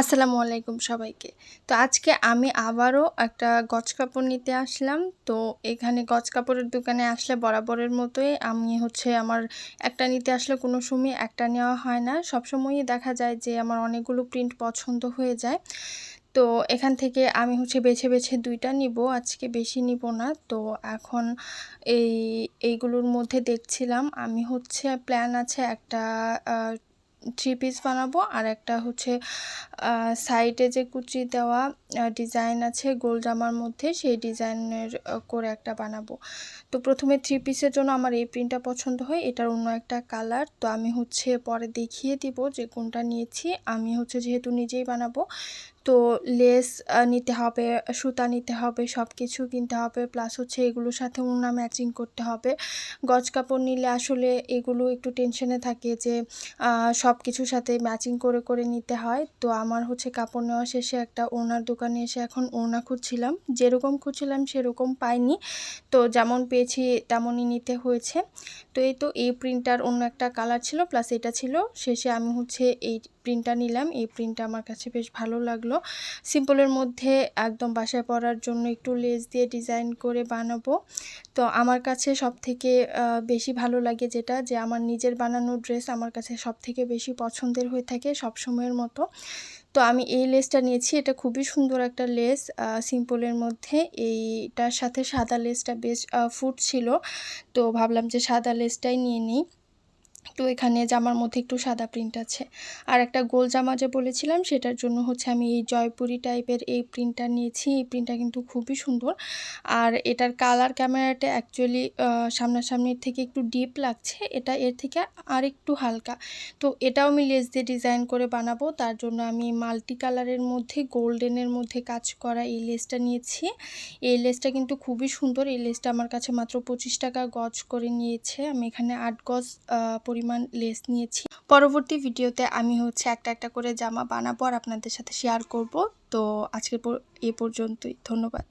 আসসালামু আলাইকুম সবাইকে। তো আজকে আমি আবারও একটা গজ কাপড় নিতে আসলাম। তো এখানে গজ কাপড়ের দোকানে আসলে বরাবরের মতোই আমি হচ্ছে আমার একটা নিতে আসলে কোনো সময় একটা নেওয়া হয় না। সবসময়ই দেখা যায় যে আমার অনেকগুলো প্রিন্ট পছন্দ হয়ে যায়। তো এখান থেকে আমি হচ্ছে বেছে বেছে দুইটা নিব। আজকে বেশি নিব না। তো এখন এই, এইগুলোর মধ্যে দেখছিলাম। আমি হচ্ছে প্ল্যান আছে একটা থ্রি পিস বানাবো। আর একটা হচ্ছে সাইডে যে কুচি দেওয়া ডিজাইন আছে গোল জামার মধ্যে, সেই ডিজাইনের করে একটা বানাবো। তো প্রথমে থ্রি পিসের জন্য আমার এই প্রিন্টটা পছন্দ হয়, এটার অন্য একটা কালার। তো আমি হচ্ছে পরে দেখিয়ে দিব যে কোনটা নিয়েছি। আমি হচ্ছে যেহেতু নিজেই বানাবো তো লেস নিতে হবে, সুতা নিতে হবে সব কিছু কিনতে হবে প্লাস হচ্ছে এগুলোর সাথে উন্না ম্যাচিং করতে হবে। গজ কাপড় নিলে আসলে এগুলো একটু টেনশনে থাকে যে সব কিছুর সাথে ম্যাচিং করে করে নিতে হয়। তো আমার হচ্ছে কাপড় নেওয়া শেষে একটা ওনার দোকানে এসে এখন ওনা খুঁজছিলাম। যেরকম খুঁজছিলাম সেরকম পাইনি। তো যেমন পেয়েছি তেমনই নিতে হয়েছে। তো এই তো এই প্রিন্টার অন্য একটা কালার ছিল প্লাস এটা ছিল। শেষে আমি হচ্ছে এই প্রিন্টটা নিলাম। এই প্রিন্টটা আমার কাছে বেশ ভালো লাগল। সিম্পলের মধ্যে একদম বাসায় পরার জন্য একটু লেস দিয়ে ডিজাইন করে বানাবো। তো আমার কাছে সব থেকে বেশি ভালো লাগে যেটা যে আমার নিজের বানানো ড্রেস আমার কাছে সব থেকে বেশি পছন্দের হয়ে থাকে সব সময়ের মতো। তো আমি এই লেসটা নিয়েছি। এটা খুবই সুন্দর একটা লেস সিম্পলের মধ্যে। এইটার সাথে সাদা লেসটা বেশ ফুট ছিল। তো ভাবলাম যে সাদা লেসটাই নিয়ে নিই। তো এখানে জামার মধ্যে একটু সাদা প্রিন্ট আছে। আর একটা গোল জামা যে বলেছিলাম, সেটার জন্য হচ্ছে আমি এই জয়পুরি টাইপের এই প্রিন্টটা নিয়েছি। এই প্রিন্টটা কিন্তু খুবই সুন্দর। আর এটার কালার ক্যামেরাটা অ্যাকচুয়ালি সামনাসামনির থেকে একটু ডিপ লাগছে। এটা এর থেকে আর একটু হালকা। তো এটাও আমি লেস দিয়ে ডিজাইন করে বানাবো। তার জন্য আমি মাল্টি কালারের মধ্যে গোল্ডেনের মধ্যে কাজ করা এই লেসটা নিয়েছি। এই লেসটা কিন্তু খুবই সুন্দর। এই লেসটা আমার কাছে মাত্র পঁচিশ টাকা গজ করে নিয়েছে। আমি এখানে আট গজ পরিমাণ লেস নিয়েছি। পরবর্তী ভিডিওতে আমি হচ্ছে একটা একটা করে জামা বানাবো আর আপনাদের সাথে শেয়ার করব। তো আজকে এ পর্যন্তই। ধন্যবাদ।